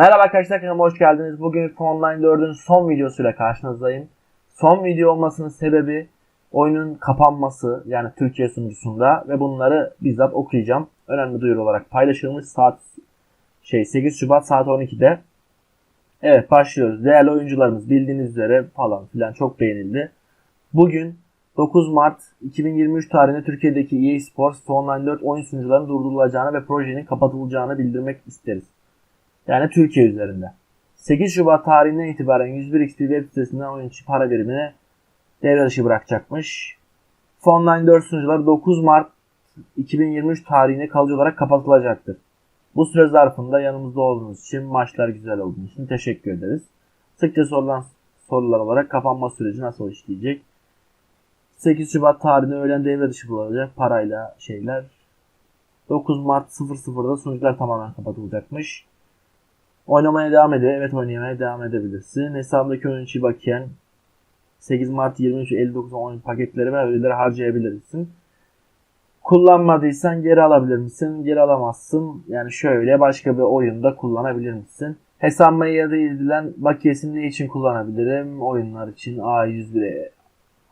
Merhaba arkadaşlar kanalıma hoş geldiniz. Bugün FIFA Online 4'ün son videosuyla karşınızdayım. Son video olmasının sebebi oyunun kapanması yani Türkiye sunucusunda ve bunları bizzat okuyacağım. Önemli duyuru olarak paylaşılmış saat şey 8 Şubat saat 12'de. Evet başlıyoruz. Değerli oyuncularımız bildiğiniz üzere falan filan çok beğenildi. Bugün 9 Mart 2023 tarihinde Türkiye'deki EA Sports FIFA Online 4 oyun sunucularının durdurulacağını ve projenin kapatılacağını bildirmek isteriz. Yani Türkiye üzerinde. 8 Şubat tarihinden itibaren 101 XP web sitesinden oyun içi para birimini devre dışı bırakacakmış. FIFA Online 4 sunucuları 9 Mart 2023 tarihine kalıcı olarak kapatılacaktır. Bu süre zarfında yanımızda olduğunuz için, maçlar güzel olduğunuz için teşekkür ederiz. Sıkça sorulan sorular olarak kapanma süreci nasıl işleyecek? 8 Şubat tarihinde öğlen devre dışı bulunacak parayla şeyler. 9 Mart 00'da sunucular tamamen kapatılacakmış. Oynamaya devam ediyor. Evet oynamaya devam edebilirsin. Hesabındaki oyun içi bakiyen 8 Mart 23 59 oyun paketleri ve ödülleri harcayabilirsin. Kullanmadıysan geri alabilir misin? Geri alamazsın. Yani şöyle başka bir oyunda kullanabilir misin? Hesabıma da edilen bakiyesini ne için kullanabilirim? Oyunlar için A101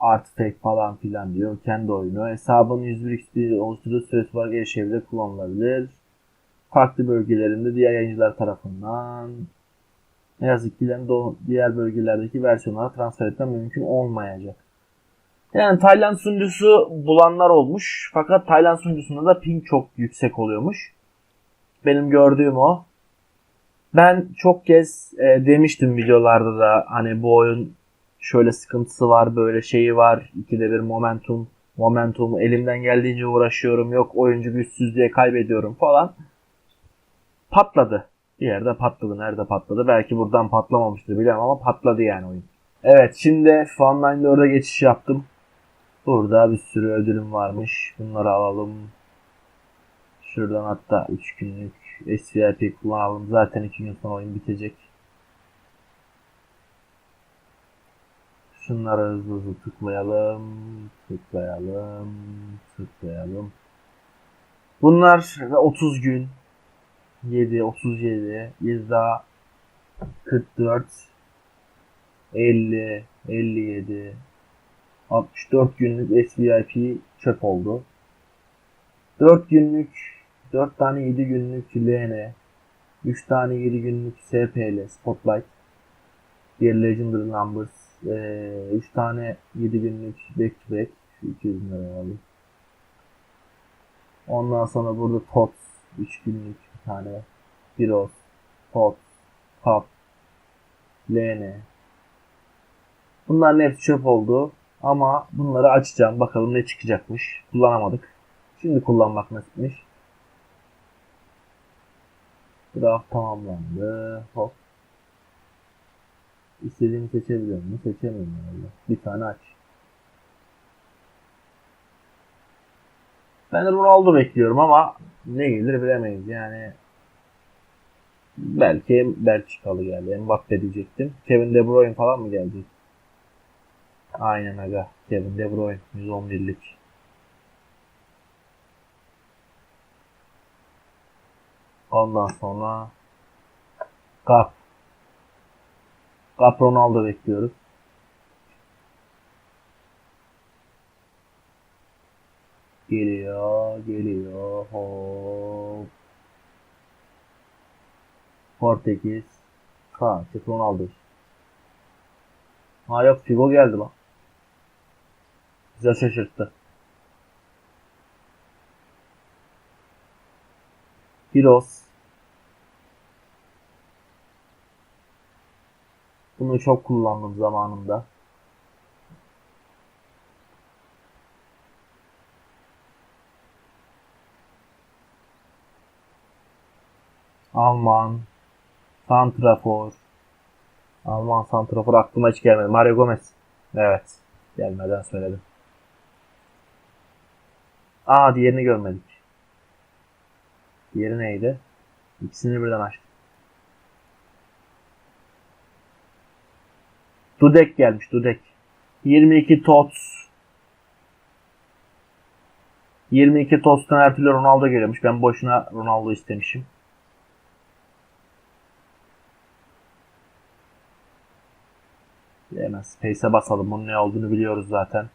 Artifact falan filan diyor. Kendi oyunu. Hesabın 101 XP oluşturduğu süresi olarak erişebilir, kullanılabilir farklı bölgelerinde diğer yayıncılar tarafından ne yazık ki diğer bölgelerdeki versiyonlara transfer etmem mümkün olmayacak. Yani Tayland sunucusu bulanlar olmuş. Fakat Tayland sunucusunda da ping çok yüksek oluyormuş. Benim gördüğüm o. Ben çok kez e, demiştim videolarda da hani bu oyun şöyle sıkıntısı var, böyle şeyi var. İkide bir momentum, momentum elimden geldiğince uğraşıyorum. Yok oyuncu güçsüz diye kaybediyorum falan patladı. Bir yerde patladı. Nerede patladı? Belki buradan patlamamıştır bilemem ama patladı yani oyun. Evet şimdi FIFA Online 4'e geçiş yaptım. Burada bir sürü ödülüm varmış. Bunları alalım. Şuradan hatta 3 günlük SVIP kullanalım. Zaten 2 gün sonra oyun bitecek. Şunları hızlı hızlı tıklayalım. Tıklayalım. Tıklayalım. Bunlar 30 gün 7, 37, 100 daha 44, 50, 57, 64 günlük SVIP çöp oldu. 4 günlük, 4 tane 7 günlük LN, 3 tane 7 günlük SPL, Spotlight, diğer Legendary Numbers, 3 tane 7 günlük Back to Back, şu 200 lira alayım. Ondan sonra burada TOTS, 3 günlük tane Piros, Pot, Pop, LN. Bunların hepsi çöp oldu. Ama bunları açacağım. Bakalım ne çıkacakmış. Kullanamadık. Şimdi kullanmak nasipmiş. Graf tamamlandı. Hop. İstediğimi seçebiliyor muyum? Seçemiyorum herhalde. Bir tane aç. Ben Ronaldo bekliyorum ama ne gelir bilemeyiz yani. Belki Belçikalı geldi. Mbappe diyecektim. Kevin De Bruyne falan mı gelecek? Aynen aga. Kevin De Bruyne 111'lik. Ondan sonra Kap. Kap Ronaldo bekliyoruz. Geliyor, geliyor. Hop. Portekiz. Ha, çık Ronaldo. Ha yok Figo geldi lan. Güzel şaşırttı. Heroes. Bunu çok kullandım zamanında. Alman Santrafor Alman Santrafor aklıma hiç gelmedi. Mario Gomez. Evet. Gelmeden söyledim. Aa diğerini görmedik. Diğeri neydi? İkisini birden açtık. Dudek gelmiş Dudek. 22 Tots. 22 Tots'tan her türlü Ronaldo geliyormuş. Ben boşuna Ronaldo istemişim. Hemen Space'e basalım. Bunun ne olduğunu biliyoruz zaten.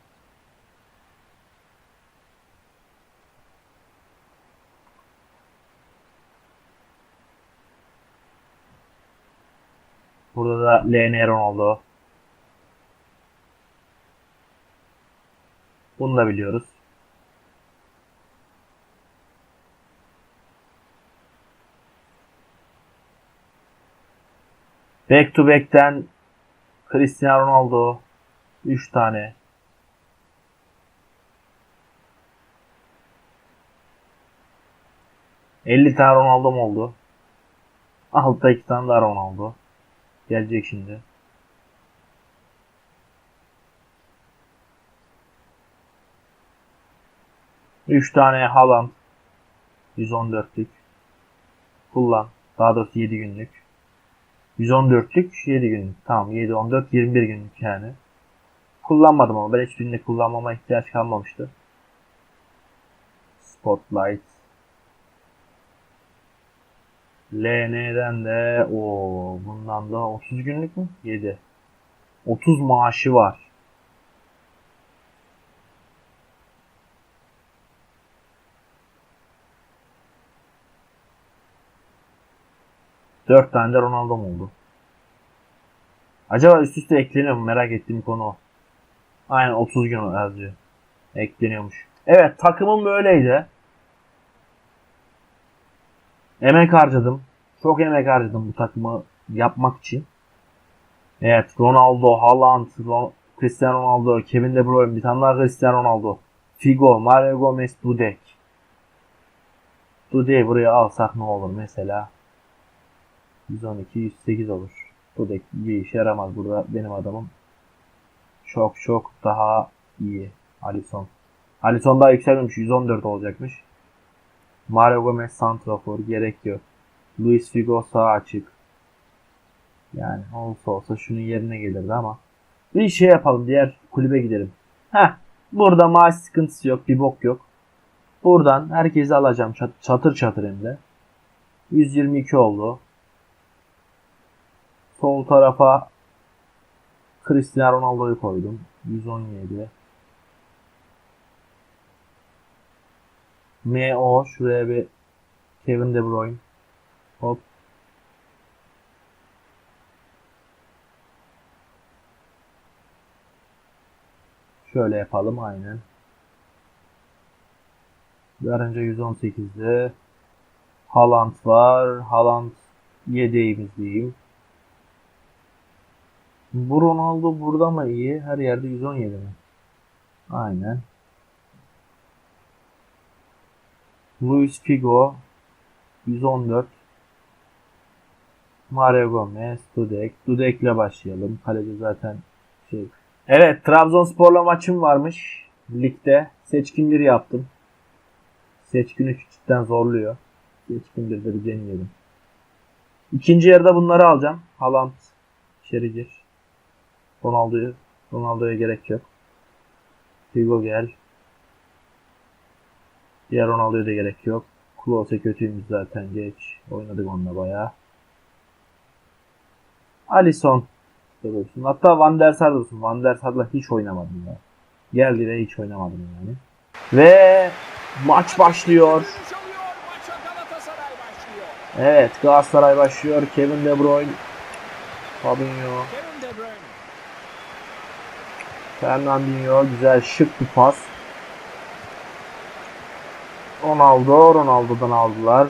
Burada da LN Ronaldo. Bunu da biliyoruz. Back to back'ten Cristiano Ronaldo 3 tane. ...50 tane Ronaldo'm oldu. Altta 2 tane daha Ronaldo. Gelecek şimdi. Üç tane Haaland. 114'lük. Kullan. Daha doğrusu 7 günlük. 114'lük 7 günlük. Tamam 7, 14, 21 günlük yani. Kullanmadım ama ben hiçbirini kullanmama ihtiyaç kalmamıştı. Spotlight. LN'den de o bundan da 30 günlük mü? 7. 30 maaşı var. Dört tane de Ronaldo'm oldu. Acaba üst üste ekleniyor mu? Merak ettiğim konu o. Aynen 30 gün yazıyor. Ekleniyormuş. Evet takımım böyleydi. Emek harcadım. Çok emek harcadım bu takımı yapmak için. Evet Ronaldo, Haaland, Cristiano Ronaldo, Kevin De Bruyne, bir tane daha Cristiano Ronaldo. Figo, Mario Gomez, Dudek. Dudek'i buraya alsak ne olur mesela? 112, 108 olur. Dudek bir işe yaramaz burada benim adamım. Çok çok daha iyi. Alisson. Alisson daha yükselmemiş. 114 olacakmış. Mario Gomez santrafor gerek yok. Luis Figo sağ açık. Yani olsa olsa şunun yerine gelirdi ama. Bir şey yapalım diğer kulübe gidelim. Heh. Burada maaş sıkıntısı yok. Bir bok yok. Buradan herkesi alacağım. çat- Çatır çatır hem de. 122 oldu. Sol tarafa Cristiano Ronaldo'yu koydum. 117. MO şuraya bir Kevin De Bruyne. Hop. Şöyle yapalım aynen. Yarınca 118'de Haaland var. Haaland yedeğimiz diyeyim. Bu Ronaldo burada mı iyi? Her yerde 117 mi? Aynen. Luis Figo 114 Mario Gomez Dudek Dudek'le başlayalım. Kaleci zaten şey. Evet Trabzonspor'la maçım varmış. Ligde. Seçkin 1 yaptım. Seçkin 3 cidden zorluyor. Seçkin 1'de bir deneyelim. İkinci yarıda bunları alacağım. Haaland içeri. Ronaldo'yu Ronaldo'ya gerek yok. Figo gel. Diğer Ronaldo'ya da gerek yok. Klose kötüymüş zaten geç. Oynadık onunla bayağı. Alisson da dursun. Hatta Van der Sar dursun. Van der Sar'la hiç oynamadım ya. Geldi ve hiç oynamadım yani. Ve maç başlıyor. Evet Galatasaray başlıyor. Kevin De Bruyne. Fabinho. Fernandinho güzel şık bir pas. Ronaldo, Ronaldo'dan aldılar.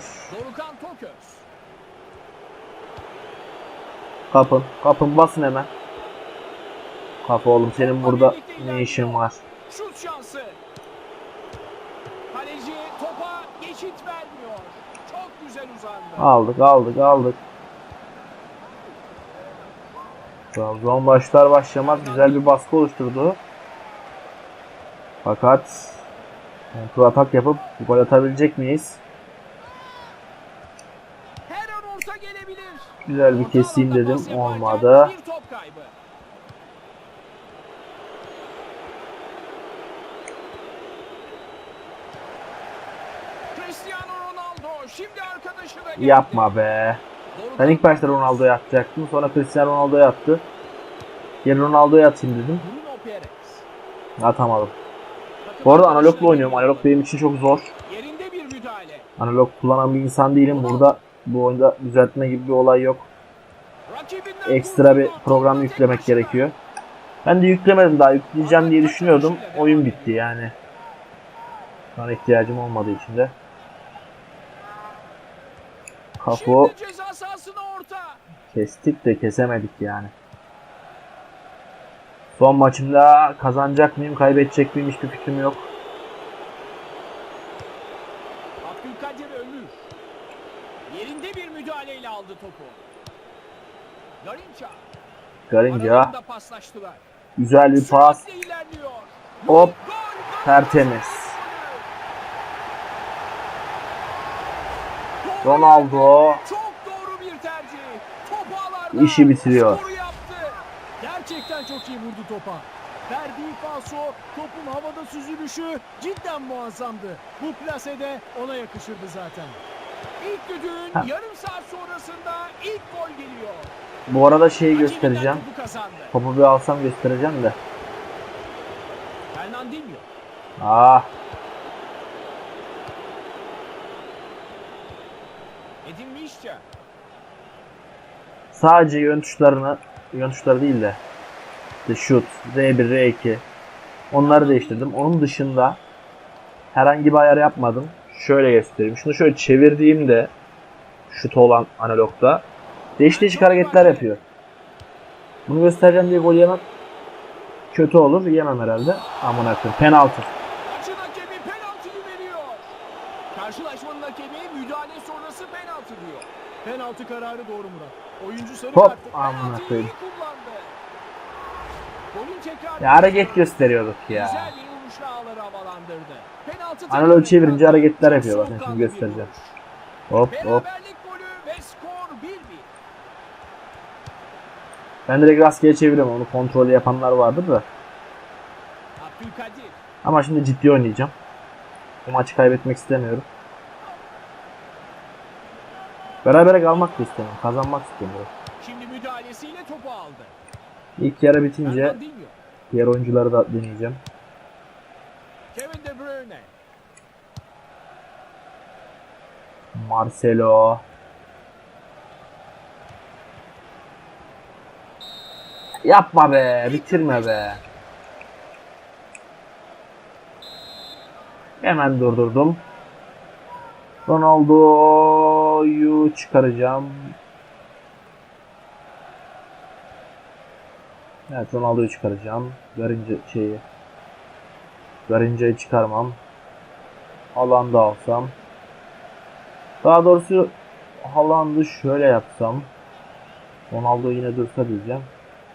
Kapın, kapın basın hemen. Kapı oğlum senin burada ne işin var? Şut şansı. Kaleci topa geçit vermiyor. Çok güzel uzandı. Aldık, aldık, aldık. Trabzon başlar başlamaz güzel bir baskı oluşturdu. Fakat kontrol atak yapıp gol atabilecek miyiz? Her an orta gelebilir. Güzel bir keseyim dedim. Olmadı. Yapma be. Ben ilk başta. Ronaldo'ya atacaktım. Sonra Cristiano Ronaldo'ya attı. Geri Ronaldo'ya atayım dedim. Atamadım. Bu arada analogla oynuyorum. Analog benim için çok zor. Analog kullanan bir insan değilim. Burada bu oyunda düzeltme gibi bir olay yok. Ekstra bir program yüklemek gerekiyor. Ben de yüklemedim daha yükleyeceğim diye düşünüyordum. Oyun bitti yani. Şu ihtiyacım olmadığı için de. Orta. kestik de kesemedik yani. Son maçımda kazanacak mıyım, kaybedecek miyim hiçbir fikrim yok. Abdülkadir Ömür. Yerinde bir müdahaleyle aldı topu. Garinca. Paslaştılar. güzel bir pas. Hop. Tertemiz. Ronaldo Çok doğru bir tercih. Topu ağlarda. İşi bitiriyor. Gerçekten çok iyi vurdu topa. Verdiği paso, topun havada süzülüşü cidden muazzamdı. Bu plasede ona yakışırdı zaten. İlk düdüğün Ha. yarım saat sonrasında ilk gol geliyor. bu arada şeyi göstereceğim. Topu bir alsam göstereceğim de. Fernandinho. Ah sadece yön tuşlarını yön tuşları değil de işte shoot, R1, R2 onları değiştirdim. Onun dışında herhangi bir ayar yapmadım. Şöyle göstereyim. Şunu şöyle çevirdiğimde şut olan analogda değişik değişik hareketler yapıyor. Bunu göstereceğim diye gol yemem kötü olur. Yemem herhalde. Amına koyayım. Penaltı. Maçın hakemi penaltıyı veriyor. Karşılaşmanın hakemi müdahale sonrası penaltı diyor. Penaltı kararı doğru Murat. Oyuncu sarı Hop, kartı penaltıyı iyi kullandı. Golün tekrarı. Ya hareket gösteriyorduk ya. Güzel bir vuruşla ağları havalandırdı. Penaltı Analog çevirince hareketler yapıyor. Bakın şimdi göstereceğim. Hop hop. Beraberlik golü ve skor 1-1. Ben direkt rastgele çeviriyorum. Onu kontrol yapanlar vardır da. Abdülkadir. Ama şimdi ciddi oynayacağım. Bu maçı kaybetmek istemiyorum. Berabere kalmak da istemiyorum. Kazanmak istiyorum. Şimdi müdahalesiyle topu aldı. İlk yarı bitince diğer oyuncuları da deneyeceğim. Kevin De Bruyne. Marcelo. Yapma be. Bitirme be. Hemen durdurdum. Ronaldo'yu çıkaracağım. Evet Ronaldo'yu çıkaracağım. Garınca şeyi. Garınca'yı çıkarmam. Alanda alsam. Daha doğrusu Haaland'ı şöyle yapsam. Ronaldo yine dursa diyeceğim.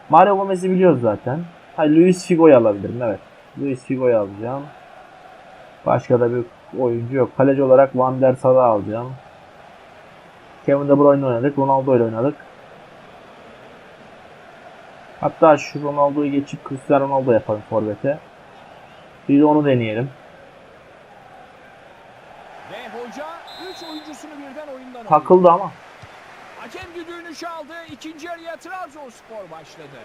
Mario Gomez'i biliyoruz zaten. Hayır Luis Figo'yu alabilirim evet. Luis Figo'yu alacağım. Başka da bir oyuncu yok. Kaleci olarak Van der Sar'ı alacağım. Kevin De Bruyne oynadık. Ronaldo ile oynadık. Hatta şu Ronaldo'yu geçip Cristiano Ronaldo yapalım forvete. Bir de onu deneyelim. Ve hoca 3 oyuncusunu birden oyundan. Takıldı ama. Hakem düdüğünü çaldı. İkinci yarıya Trabzonspor başladı.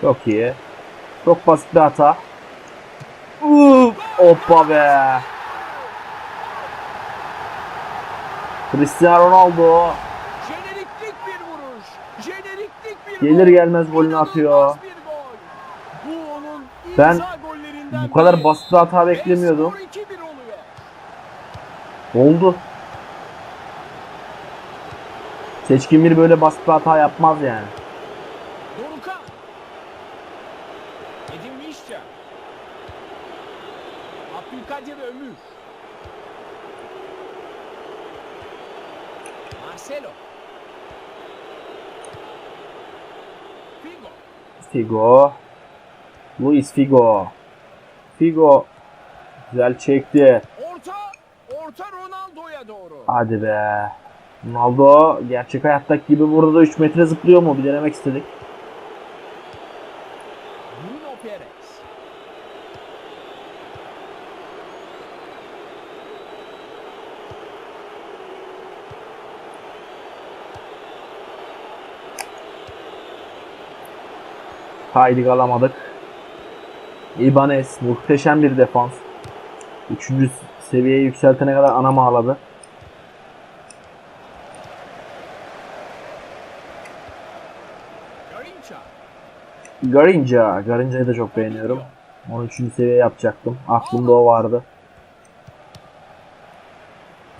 Çok iyi. Çok basit bir hata. Uf, hoppa be. Cristiano Ronaldo Jeneriklik bir vuruş. Jeneriklik bir Gelir gelmez golünü atıyor. Ben bu kadar basit bir hata beklemiyordum. skor 2-1 oluyor. Oldu. Seçkin bir böyle basit bir hata yapmaz yani. Ömür. Marcelo. Figo. Figo. Luis Figo. Figo. Güzel çekti. Orta. Orta Ronaldo'ya doğru. Hadi be. Ronaldo gerçek hayattaki gibi burada da 3 metre zıplıyor mu? Bir denemek istedik. Kaydık alamadık. Ibanez muhteşem bir defans. Üçüncü seviyeye yükseltene kadar anam ağladı. Garinca. Garinca. Garinca'yı da çok beğeniyorum. 13. seviye yapacaktım. Aklımda o vardı.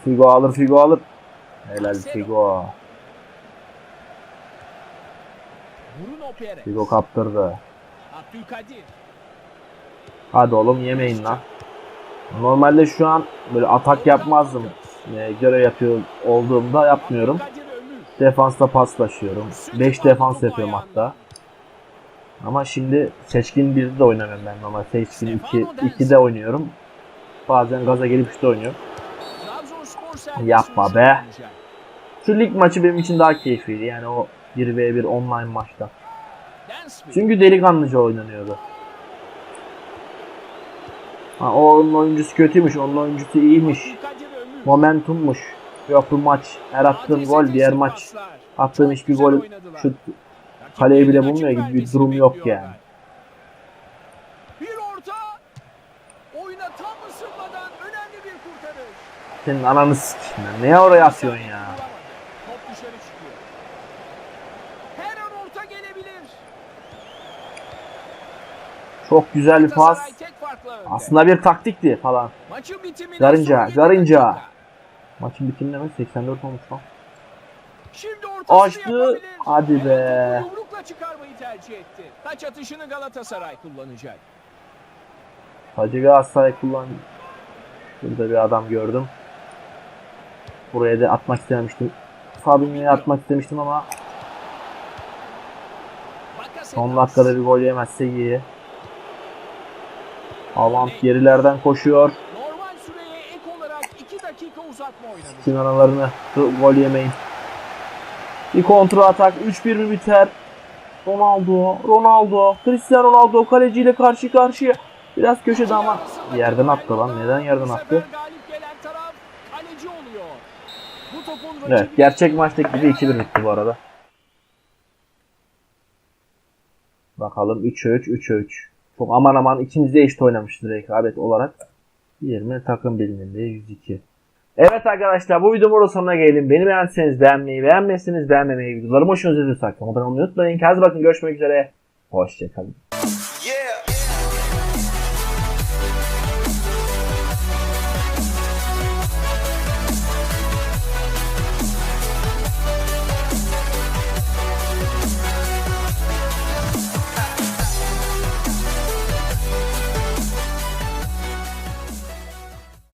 Figo alır Figo alır. Helal Figo. Figo kaptırdı. Hadi oğlum yemeyin lan. Normalde şu an böyle atak yapmazdım. Ee, görev yapıyor olduğumda yapmıyorum. Defansta paslaşıyorum. 5 defans yapıyorum hatta. Ama şimdi seçkin 1'de de oynamıyorum ben normal. Seçkin 2, 2'de oynuyorum. Bazen gaza gelip 3'te oynuyorum. Yapma be. Şu lig maçı benim için daha keyifliydi. Yani o 1v1 online maçta. Çünkü delikanlıca oynanıyordu. Ha, o onun oyuncusu kötüymüş, onun oyuncusu iyiymiş. Momentummuş. Yok bu maç. Her attığım gol diğer maç. Attığım hiçbir gol şu kaleye bile bulmuyor gibi bir durum yok yani. Senin ananı sikeyim ben. Neye oraya atıyorsun ya? Top dışarı çıkıyor. Her an orta gelebilir. Çok güzel bir pas. Aslında bir taktikti falan. Garınca, Garınca. Maçın bitimine mi? 84 olmuş lan. Şimdi Açtı. Hadi be. Yumrukla çıkarmayı tercih etti. Taç atışını Galatasaray kullanacak. Hacı Galatasaray kullan. Burada bir adam gördüm. Buraya da atmak istememiştim. Fabinho'ya atmak istemiştim ama son dakikada bir gol yemezse iyi. Haaland gerilerden koşuyor. Normal süreye ek olarak 2 dakika uzatma oynanacak. Sizin analarını gol yemeyin. Bir kontra atak 3-1 mi biter? Ronaldo, Ronaldo, Cristiano Ronaldo kaleciyle karşı karşıya. Biraz köşede ama yerden attı lan. Neden yerden attı? Evet, gerçek maçtaki gibi 2-1 bitti bu arada. Bakalım 3'e 3, 3'e 3. Çok aman aman ikimiz de eşit oynamışız rekabet olarak. 20 takım bilinirliği 102. Evet arkadaşlar bu videomun burada sonuna gelelim. Beni beğendiyseniz beğenmeyi, beğenmezseniz beğenmemeyi, videolarımı hoşunuza gidiyorsa abone olmayı unutmayın. Kendinize bakın görüşmek üzere. Hoşçakalın.